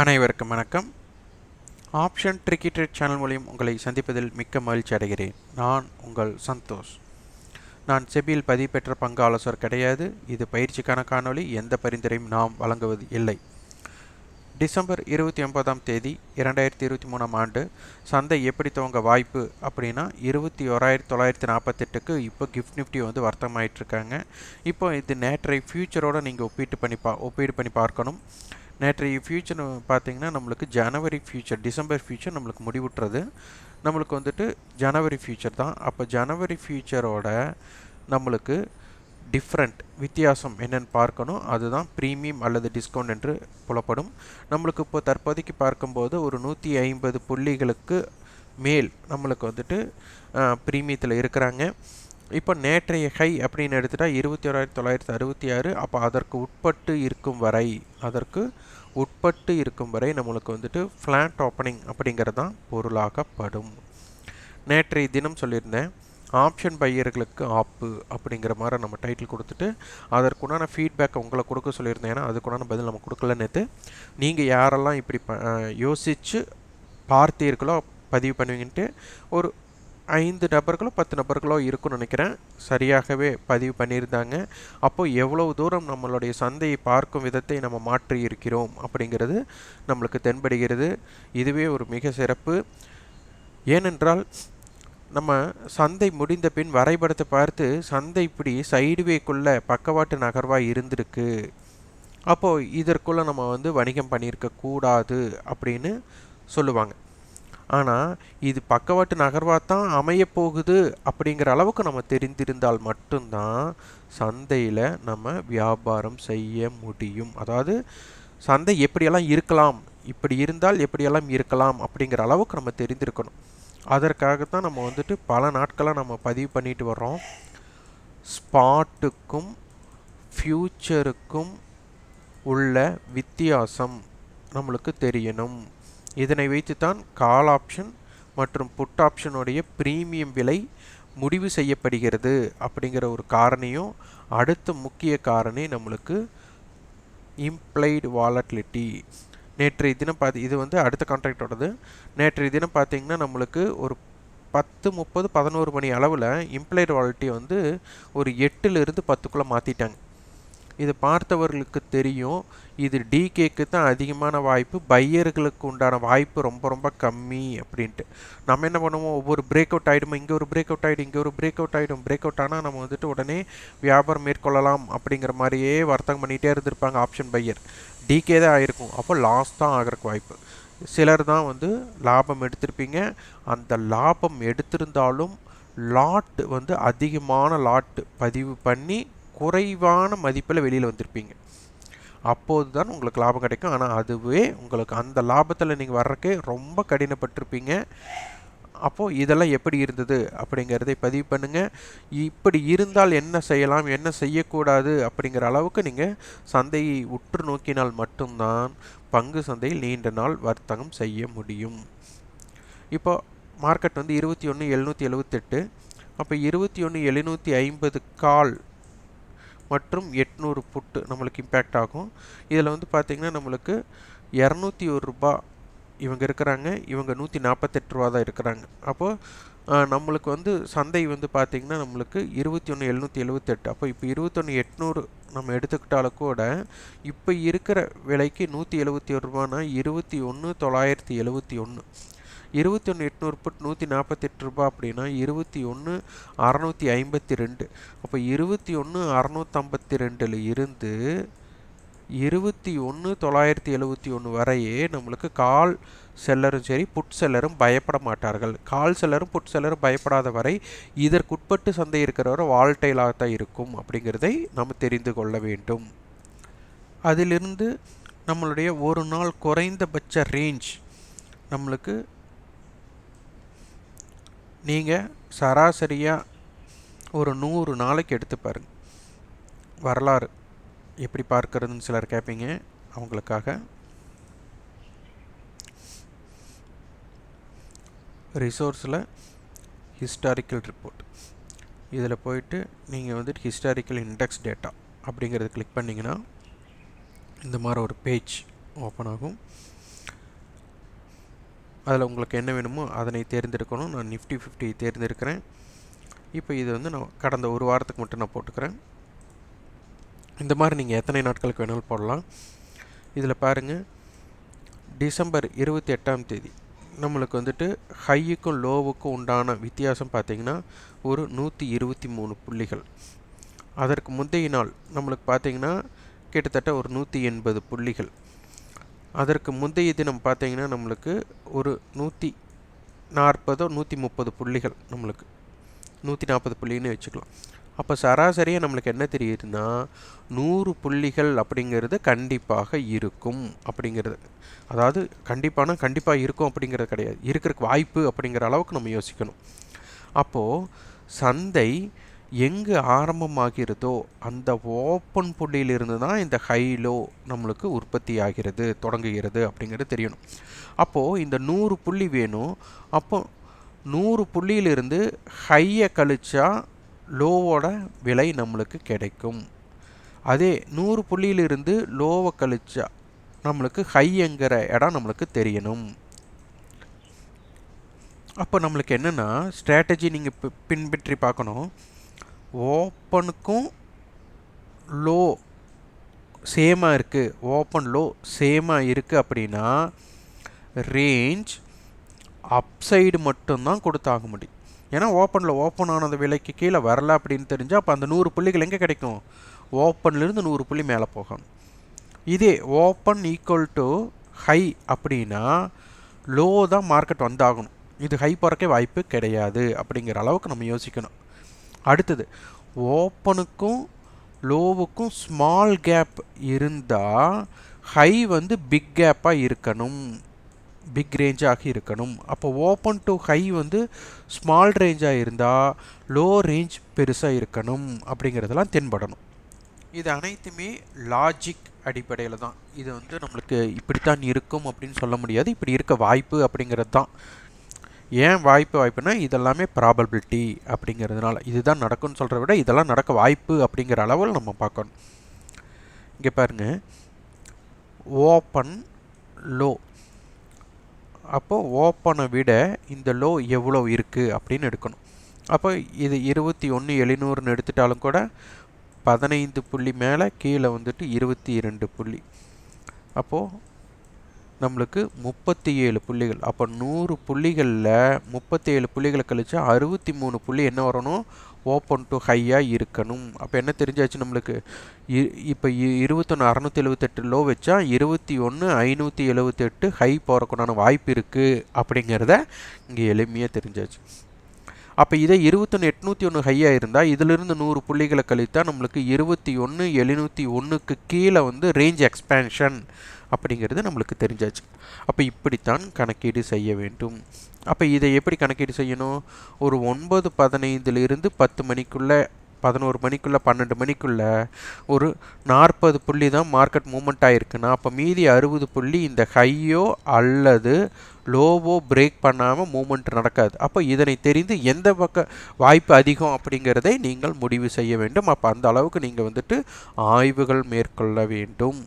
அனைவருக்கும் வணக்கம். Option ட்ரிக்கெட் channel மூலியம் உங்களை சந்திப்பதில் மிக்க மகிழ்ச்சி அடைகிறேன். நான் உங்கள் சந்தோஷ். நான் செபியில் பதிவு பெற்ற பங்கு ஆலோசகர் கிடையாது. இது பயிற்சிக்கான காணொளி. எந்த பரிந்துரையும் நாம் வழங்குவது இல்லை. டிசம்பர் இருபத்தி ஒன்பதாம் தேதி இரண்டாயிரத்தி இருபத்தி மூணாம் ஆண்டு சந்தை எப்படி துவங்க வாய்ப்பு அப்படின்னா இருபத்தி ஓராயிரத்தி தொள்ளாயிரத்தி நாற்பத்தெட்டுக்கு இப்போ கிஃப்ட் நிஃப்டி வந்து வர்த்தகமாயிட்ருக்காங்க இப்போ இது நேற்றை ஃப்யூச்சரோடு நீங்கள் ஒப்பீட்டு பண்ணி பா ஒப்பீடு பண்ணி பார்க்கணும். நேற்றைய ஃபியூச்சர் பார்த்தீங்கன்னா நம்மளுக்கு ஜனவரி ஃபியூச்சர் டிசம்பர் ஃபியூச்சர் நம்மளுக்கு முடிவுட்டுறது நம்மளுக்கு வந்துட்டு ஜனவரி ஃபியூச்சர் தான். அப்போ ஜனவரி ஃபியூச்சரோட நம்மளுக்கு டிஃப்ரெண்ட் வித்தியாசம் என்னென்னு பார்க்கணும். அதுதான் ப்ரீமியம் அல்லது டிஸ்கவுண்ட் என்று புலப்படும். நம்மளுக்கு இப்போ தற்போதைக்கு பார்க்கும்போது ஒரு நூற்றி ஐம்பது புள்ளிகளுக்கு மேல் நம்மளுக்கு வந்துட்டு ப்ரீமியத்தில் இருக்கிறாங்க. இப்போ நேற்றைய ஹை அப்படின்னு எடுத்துட்டால் இருபத்தி ஓராயிரத்தி தொள்ளாயிரத்தி அறுபத்தி ஆறு அப்போ அதற்கு உட்பட்டு இருக்கும் வரை அதற்கு உட்பட்டு இருக்கும் வரை நம்மளுக்கு வந்துட்டு ஃப்ளாட் ஓப்பனிங் அப்படிங்கிறது தான் பொருளாகப்படும் நேற்றைய தினம் சொல்லியிருந்தேன் ஆப்ஷன் பையர்களுக்கு ஆப்பு அப்படிங்கிற மாதிரி நம்ம டைட்டில் கொடுத்துட்டு அதற்குண்டான ஃபீட்பேக் உங்களை கொடுக்க சொல்லியிருந்தேன். ஏன்னா அதுக்குண்டான பதில் நம்ம கொடுக்கல நேற்று நீங்கள் யாரெல்லாம் இப்படி ப யோசித்து பார்த்தீர்களோ பதிவு பண்ணுவீங்கன்ட்டு ஒரு ஐந்து நபர்களோ பத்து நபர்களோ இருக்குன்னு நினைக்கிறேன். சரியாகவே பதிவு பண்ணியிருந்தாங்க. அப்போது எவ்வளவு தூரம் நம்மளுடைய சந்தையை பார்க்கும் விதத்தை நம்ம மாற்றி இருக்கிறோம் அப்படிங்கிறது நம்மளுக்கு தென்படுகிறது. இதுவே ஒரு மிக சிறப்பு. ஏனென்றால் நம்ம சந்தை முடிந்த பின் வரைபடத்தை பார்த்து சந்தை இப்படி சைடுவேக்குள்ளே பக்கவாட்டு நகர்வாக இருந்திருக்கு. அப்போது இதற்குள்ளே நம்ம வந்து வணிகம் பண்ணியிருக்க கூடாது அப்படின்னு சொல்லுவாங்க. ஆனால் இது பக்கவாட்டு நகர்வாக தான் அமையப்போகுது அப்படிங்கிற அளவுக்கு நம்ம தெரிந்திருந்தால் மட்டும்தான் சந்தையில் நம்ம வியாபாரம் செய்ய முடியும். அதாவது சந்தை எப்படியெல்லாம் இருக்கலாம் இப்படி இருந்தால் எப்படியெல்லாம் இருக்கலாம் அப்படிங்கிற அளவுக்கு நம்ம தெரிந்திருக்கணும். அதற்காகத்தான் நம்ம வந்துட்டு பல நாட்களாக நம்ம பதிவு பண்ணிட்டு வர்றோம். ஸ்பாட்டுக்கும் ஃப்யூச்சருக்கும் உள்ள வித்தியாசம் நம்மளுக்கு தெரியணும். இதனை வைத்துத்தான் கால் ஆப்ஷன் மற்றும் புட் ஆப்ஷனுடைய ப்ரீமியம் விலை முடிவு செய்யப்படுகிறது அப்படிங்கிற ஒரு காரணியும் அடுத்த முக்கிய காரணி நம்மளுக்கு இம்ப்ளைடு வாலட்லிட்டி நேற்றைய தினம் பார்த்து இது வந்து அடுத்த கான்ட்ராக்டோடது நேற்றைய தினம் பார்த்தீங்கன்னா நம்மளுக்கு ஒரு பத்து முப்பது பதினோரு மணி அளவில் இம்ப்ளைடு வாலிட்டி வந்து ஒரு எட்டுலேருந்து பத்துக்குள்ளே மாற்றிட்டாங்க இது பார்த்தவர்களுக்கு தெரியும். இது டிகேக்கு தான் அதிகமான வாய்ப்பு. பையர்களுக்கு உண்டான வாய்ப்பு ரொம்ப ரொம்ப கம்மி அப்படின்ட்டு. நம்ம என்ன பண்ணுவோம்? ஒவ்வொரு பிரேக் அவுட் ஆகிடும் இங்கே ஒரு பிரேக் அவுட் ஆகிடும் இங்கே ஒரு பிரேக் அவுட் ஆகிடும் பிரேக் அவுட் ஆனால் நம்ம வந்துட்டு உடனே வியாபாரம் மேற்கொள்ளலாம் அப்படிங்கிற மாதிரியே வர்த்தகம் பண்ணிகிட்டே இருந்திருப்பாங்க ஆப்ஷன் பையர் டிகே தான் ஆகிருக்கும் அப்போ லாஸ் தான் ஆகிறக்கு வாய்ப்பு. சிலர் தான் வந்து லாபம் எடுத்திருப்பீங்க. அந்த லாபம் எடுத்திருந்தாலும் லாட் வந்து அதிகமான லாட் பதிவு பண்ணி குறைவான மதிப்பில் வெளியில் வந்திருப்பீங்க. அப்போது தான் உங்களுக்கு லாபம் கிடைக்கும். ஆனால் அதுவே உங்களுக்கு அந்த லாபத்தில் நீங்கள் வர்றக்கே ரொம்ப கடினப்பட்டிருப்பீங்க. அப்போது இதெல்லாம் எப்படி இருந்தது அப்படிங்கிறதை பதிவு பண்ணுங்கள் இப்படி இருந்தால் என்ன செய்யலாம் என்ன செய்யக்கூடாது அப்படிங்கிற அளவுக்கு நீங்கள் சந்தையை உற்று நோக்கினால் மட்டும்தான் பங்கு சந்தையில் நீண்ட நாள் வர்த்தகம் செய்ய முடியும். இப்போ மார்க்கெட் வந்து இருபத்தி ஒன்று எழுநூற்றி எழுபத்தெட்டு அப்போ இருபத்தி ஒன்று எழுநூற்றி ஐம்பது கால் மற்றும் எட்நூறு புட்டு நம்மளுக்கு இம்பேக்ட் ஆகும். இதில் வந்து பார்த்திங்கன்னா நம்மளுக்கு இரநூத்தி ஒரு ரூபா இவங்க இருக்கிறாங்க. இவங்க நூற்றி நாற்பத்தெட்டு ரூபா தான் இருக்கிறாங்க. அப்போது நம்மளுக்கு வந்து சந்தை வந்து பார்த்திங்கன்னா நம்மளுக்கு இருபத்தி ஒன்று எழுநூற்றி எழுபத்தெட்டு அப்போ இப்போ இருபத்தொன்று எட்நூறு நம்ம எடுத்துக்கிட்டாலும் கூட இப்போ இருக்கிற விலைக்கு நூற்றி எழுபத்தி ஒரு ரூபானா இருபத்தி ஒன்று தொள்ளாயிரத்தி எழுபத்தி ஒன்று இருபத்தி ஒன்று எட்நூறு புட் நூற்றி நாற்பத்தெட்டு ரூபா அப்படின்னா இருபத்தி ஒன்று அறநூற்றி ஐம்பத்தி ரெண்டு. அப்போ இருபத்தி ஒன்று அறநூற்றம்பத்தி ரெண்டில் இருந்து இருபத்தி ஒன்று தொள்ளாயிரத்தி எழுபத்தி ஒன்று வரையே நம்மளுக்கு கால் செல்லரும் சரி புட் செல்லரும் பயப்பட மாட்டார்கள். கால் செல்லரும் புட் செல்லரும் பயப்படாத வரை இதற்குட்பட்டு சந்தை இருக்கிறவரை வால்டைலாக தான் இருக்கும் அப்படிங்கிறதை நம்ம தெரிந்து கொள்ள வேண்டும். அதிலிருந்து நம்மளுடைய ஒரு நாள் குறைந்தபட்ச ரேஞ்ச் நம்மளுக்கு நீங்கள் சராசரியாக ஒரு நூறு நாளைக்கு எடுத்து பாருங்கள் வரலாறு எப்படி பார்க்கறதுன்னு சிலர் கேட்பீங்க அவங்களுக்காக. ரிசோர்ஸில் ஹிஸ்டாரிக்கல் ரிப்போர்ட். இதில் போயிட்டு நீங்கள் வந்துட்டு ஹிஸ்டாரிக்கல் இண்டெக்ஸ் டேட்டா அப்படிங்கிறத கிளிக் பண்ணிங்கன்னா இந்த மாதிரி ஒரு பேஜ் ஓப்பன் ஆகும். அதில் உங்களுக்கு என்ன வேணுமோ அதனை தேர்ந்தெடுக்கணும். நான் நிஃப்டி ஃபிஃப்டி தேர்ந்தெடுக்கிறேன். இப்போ இது வந்து நான் கடந்த ஒரு வாரத்துக்கு மட்டும் நான் போட்டுக்கிறேன். இந்த மாதிரி நீங்கள் எத்தனை நாட்களுக்கு வேணாலும் போடலாம். இதில் பாருங்கள் டிசம்பர் இருபத்தி எட்டாம் தேதி நம்மளுக்கு வந்துட்டு ஹையுக்கும் லோவுக்கும் உண்டான வித்தியாசம் பார்த்திங்கன்னா ஒரு நூற்றி இருபத்தி மூணு புள்ளிகள். அதற்கு முந்தைய நாள் நம்மளுக்கு பார்த்திங்கன்னா கிட்டத்தட்ட ஒரு நூற்றி எண்பது புள்ளிகள். அதற்கு முந்தைய தினம் பார்த்திங்கன்னா நம்மளுக்கு ஒரு நூற்றி நாற்பதோ நூற்றி முப்பது புள்ளிகள் நம்மளுக்கு. நூற்றி நாற்பது புள்ளின்னு வச்சுக்கலாம். அப்போ சராசரியாக நம்மளுக்கு என்ன தெரியுதுன்னா நூறு புள்ளிகள் அப்படிங்கிறது கண்டிப்பாக இருக்கும் அப்படிங்கிறது. அதாவது கண்டிப்பான கண்டிப்பாக இருக்கும் அப்படிங்கிறது கிடையாது. இருக்கிறக்கு வாய்ப்பு அப்படிங்கிற அளவுக்கு நம்ம யோசிக்கணும். அப்போது சந்தை எங்கு ஆரம்பமாகிறதோ அந்த ஓப்பன் புள்ளியிலிருந்து தான் இந்த ஹைலோ நம்மளுக்கு உற்பத்தி ஆகிறது தொடங்குகிறது அப்படிங்கிறது தெரியணும். அப்போது இந்த நூறு புள்ளி வேணும். அப்போ நூறு புள்ளியிலிருந்து ஹையை கழிச்சா லோவோட விலை நம்மளுக்கு கிடைக்கும். அதே நூறு புள்ளியிலிருந்து லோவை கழிச்சா நம்மளுக்கு ஹைங்கிற இடம் நம்மளுக்கு தெரியணும். அப்போ நம்மளுக்கு என்னென்னா ஸ்ட்ராட்டஜி நீங்கள் பின்பற்றி பார்க்கணும். ஓப்பனுக்கும் லோ சேமாக இருக்குது ஓப்பன் லோ சேமாக இருக்குது அப்படின்னா ரேஞ்ச் அப்சைடு மட்டும்தான் கொடுத்தாக முடியும். ஏன்னா ஓப்பனில் ஓப்பன் ஆனது விலைக்கு கீழே வரல அப்படின்னு தெரிஞ்சால் அப்போ அந்த நூறு புள்ளிகள் எங்கே கிடைக்கும்? ஓப்பன்லேருந்து நூறு புள்ளி மேலே போகணும். இதே ஓப்பன் ஈக்குவல் டு ஹை அப்படின்னா லோ தான் மார்க்கெட் வந்தாகணும். இது ஹை போகிறக்கே வாய்ப்பு கிடையாது அப்படிங்கிற அளவுக்கு நம்ம யோசிக்கணும். அடுத்தது ஓப்பனுக்கும் லோவுக்கும் ஸ்மால் கேப் இருந்தால் ஹை வந்து பிக் கேப்பாக இருக்கணும். பிக் ரேஞ்சாக இருக்கணும். அப்போ ஓப்பன் டு ஹை வந்து ஸ்மால் ரேஞ்சாக இருந்தால் லோ ரேஞ்ச் பெருசாக இருக்கணும் அப்படிங்கிறதெல்லாம் தென்படணும். இது அனைத்துமே லாஜிக் அடிப்படையில் தான். இது வந்து நம்மளுக்கு இப்படித்தான் இருக்கும் அப்படின்னு சொல்ல முடியாது. இப்படி இருக்க வாய்ப்பு அப்படிங்கிறது தான். ஏன் வாய்ப்பு வாய்ப்புனா இதெல்லாமே ப்ராபபிலிட்டி அப்படிங்கிறதுனால இதுதான் நடக்கும்னு சொல்கிறத விட இதெல்லாம் நடக்க வாய்ப்பு அப்படிங்கிற அளவில் நம்ம பார்க்கணும். இங்கே பாருங்கள் ஓப்பன் லோ அப்போது ஓப்பனை விட இந்த லோ எவ்வளோ இருக்குது அப்படின்னு எடுக்கணும். அப்போ இது இருபத்தி ஒன்று எழுநூறுன்னு எடுத்துட்டாலும் கூட பதினைந்து புள்ளி மேலே கீழே வந்துட்டு இருபத்தி இரண்டு புள்ளி. அப்போது நம்மளுக்கு முப்பத்தி ஏழு புள்ளிகள். அப்போ நூறு புள்ளிகளில் முப்பத்தி ஏழு புள்ளிகளை கழிச்சா அறுபத்தி மூணு புள்ளி என்ன வரணும்? ஓப்பன் டு ஹையாக இருக்கணும். அப்போ என்ன தெரிஞ்சாச்சு நம்மளுக்கு? இ இப்போ இருபத்தொன்று அறநூற்றி எழுபத்தெட்டு லோ வச்சா இருபத்தி ஒன்று ஐநூற்றி எழுபத்தெட்டு ஹை போகிறக்குண்டான வாய்ப்பு இருக்குது அப்படிங்கிறத இங்கே எளிமையாக தெரிஞ்சாச்சு. அப்போ இதே இருபத்தொன்று எட்நூற்றி ஒன்று ஹையாக இருந்தால் இதிலிருந்து நூறு புள்ளிகளை கழித்தால் நம்மளுக்கு இருபத்தி ஒன்று எழுநூற்றி ஒன்றுக்கு கீழே வந்து ரேஞ்ச் எக்ஸ்பேன்ஷன் அப்படிங்கிறது நம்மளுக்கு தெரிஞ்சாச்சு. அப்போ இப்படித்தான் கணக்கீடு செய்ய வேண்டும். அப்போ இதை எப்படி கணக்கீடு செய்யணும்? ஒரு ஒன்பது பதினைந்துலேருந்து பத்து மணிக்குள்ளே பதினோரு மணிக்குள்ளே பன்னெண்டு மணிக்குள்ளே ஒரு நாற்பது புள்ளி தான் மார்க்கெட் மூமெண்ட் ஆகிருக்குன்னா அப்போ மீதி அறுபது புள்ளி இந்த ஹையோ அல்லது லோவோ பிரேக் பண்ணாமல் மூமெண்ட் நடக்காது. அப்போ இதனை தெரிந்து எந்த பக்க வாய்ப்பு அதிகம் அப்படிங்கிறதை நீங்கள் முடிவு செய்ய வேண்டும். அப்போ அந்த அளவுக்கு நீங்கள் வந்துட்டு ஆய்வுகள் மேற்கொள்ள வேண்டும்.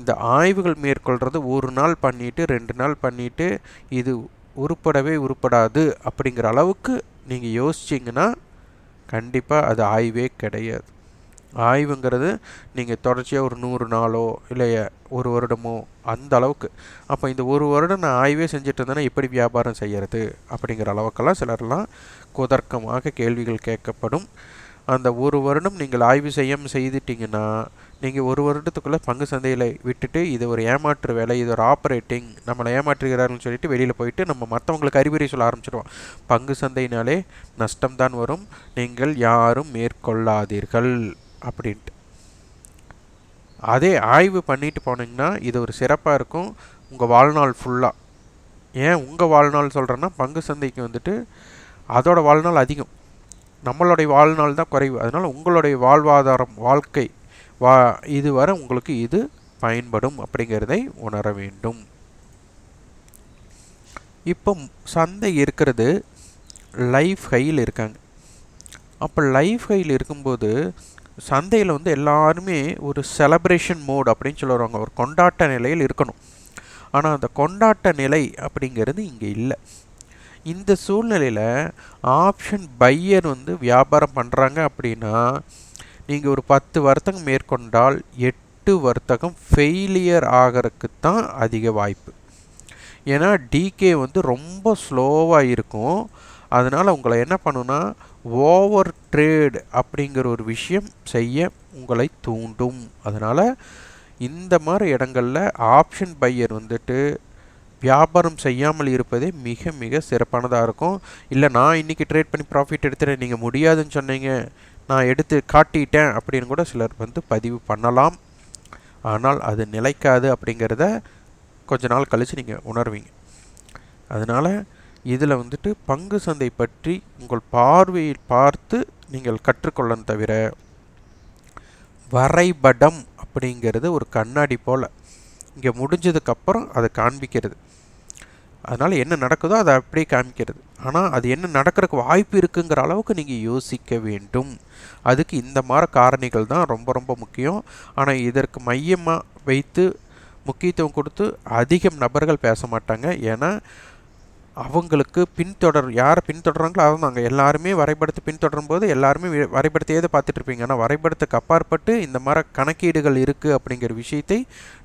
இந்த ஆய்வுகள் மேற்கொள்கிறது ஒரு நாள் பண்ணிவிட்டு ரெண்டு நாள் பண்ணிவிட்டு இது உருப்படவே உருப்படாது அப்படிங்கிற அளவுக்கு நீங்கள் யோசிச்சிங்கன்னா கண்டிப்பாக அது ஆய்வே கிடையாது. ஆய்வுங்கிறது நீங்கள் தொடர்ச்சியாக ஒரு நூறு நாளோ இல்லை ஒரு வருடமோ அந்த அளவுக்கு. அப்போ இந்த ஒரு வருடம் நான் ஆய்வே செஞ்சுட்டு இருந்தேன்னா எப்படி வியாபாரம் செய்கிறது அப்படிங்கிற அளவுக்கெல்லாம் சிலர்லாம் குதர்க்கமாக கேள்விகள் கேட்கப்படும். அந்த ஒரு வருடம் நீங்கள் ஆய்வு செய்யாமல் செய்துட்டிங்கன்னா நீங்கள் ஒரு வருடத்துக்குள்ளே பங்கு சந்தையில் விட்டுட்டு இது ஒரு ஏமாற்று வேலை இது ஒரு ஆப்ரேட்டிங் நம்மளை ஏமாற்றுகிறார்கள்னு சொல்லிட்டு வெளியில் போயிட்டு நம்ம மற்றவங்களுக்கு அறிவுரை சொல்ல ஆரம்பிச்சிடுவோம் பங்கு சந்தையினாலே நஷ்டம்தான் வரும் நீங்கள் யாரும் மேற்கொள்ளாதீர்கள் அப்படின்ட்டு. அதே ஆய்வு பண்ணிட்டு போனீங்கன்னா இது ஒரு சிறப்பாக இருக்கும் உங்கள் வாழ்நாள் ஃபுல்லாக ஏன் உங்கள் வாழ்நாள் சொல்கிறேன்னா பங்கு சந்தைக்கு வந்துட்டு அதோட வாழ்நாள் அதிகம். நம்மளுடைய வாழ்நாள் தான் குறைவு. அதனால் உங்களுடைய வாழ்வாதாரம் வாழ்க்கை வா இதுவரை உங்களுக்கு இது பயன்படும் அப்படிங்கிறதை உணர வேண்டும். இப்போ சந்தை இருக்கிறது லைஃப் ஹையில் இருக்காங்க. அப்போ லைஃப் ஹையில் இருக்கும்போது சந்தையில் வந்து எல்லாருமே ஒரு செலப்ரேஷன் மோட் அப்படின்னு சொல்லுவாங்க ஒரு கொண்டாட்ட நிலையில் இருக்கணும். ஆனால் அந்த கொண்டாட்ட நிலை அப்படிங்கிறது இங்கே இல்லை. இந்த சூழ்நிலையில் ஆப்ஷன் பையர் வந்து வியாபாரம் பண்ணுறாங்க அப்படின்னா நீங்கள் ஒரு பத்து வர்த்தகம் மேற்கொண்டால் எட்டு வர்த்தகம் ஃபெயிலியர் ஆகிறதுக்கு தான் அதிக வாய்ப்பு. ஏன்னா டிகே வந்து ரொம்ப ஸ்லோவாக இருக்கும். அதனால் உங்களை என்ன பண்ணுன்னா ஓவர் ட்ரேட் அப்படிங்கிற ஒரு விஷயம் செய்ய உங்களை தூண்டும். அதனால் இந்த மாதிரி இடங்களில் ஆப்ஷன் பையர் வந்துட்டு வியாபாரம் செய்யாமல் இருப்பதே மிக மிக சிறப்பானதாக இருக்கும். இல்லை நான் இன்றைக்கி ட்ரேட் பண்ணி ப்ராஃபிட் எடுத்துகிறேன் நீங்கள் முடியாதுன்னு சொன்னீங்க நான் எடுத்து காட்டிட்டேன் அப்படின்னு கூட சிலர் வந்து பதிவு பண்ணலாம். ஆனால் அது நிலைக்காது அப்படிங்கிறத கொஞ்ச நாள் கழித்து நீங்கள் உணர்வீங்க. அதனால் இதில் வந்துட்டு பங்கு சந்தை பற்றி உங்கள் பார்வையில் பார்த்து நீங்கள் கற்றுக்கொள்ளணும் தவிர வரைபடம் அப்படிங்கிறது ஒரு கண்ணாடி போல். இங்கே முடிஞ்சதுக்கப்புறம் அதை காண்பிக்கிறது. அதனால் என்ன நடக்குதோ அதை அப்படியே காமிக்கிறது ஆனால் அது என்ன நடக்கிறதுக்கு வாய்ப்பு இருக்குங்கிற அளவுக்கு நீங்கள் யோசிக்க வேண்டும். அதுக்கு இந்த மாதிரி காரணிகள் தான் ரொம்ப ரொம்ப முக்கியம். ஆனால் இதற்கு மையமாக வைத்து முக்கியத்துவம் கொடுத்து அதிகம் நபர்கள் பேச மாட்டாங்க. ஏன்னா அவங்களுக்கு பின்தொடர் யாரை பின்தொடர்றாங்களோ அதை நாங்கள் எல்லாருமே வரைபடத்தை பின்தொடரும் போது எல்லாருமே வரைபடத்தையே பார்த்துட்டு இருப்பீங்க. ஆனால் வரைபடத்துக்கு அப்பாற்பட்டு இந்த மாதிரி கணக்கீடுகள் இருக்குது அப்படிங்கிற விஷயத்தை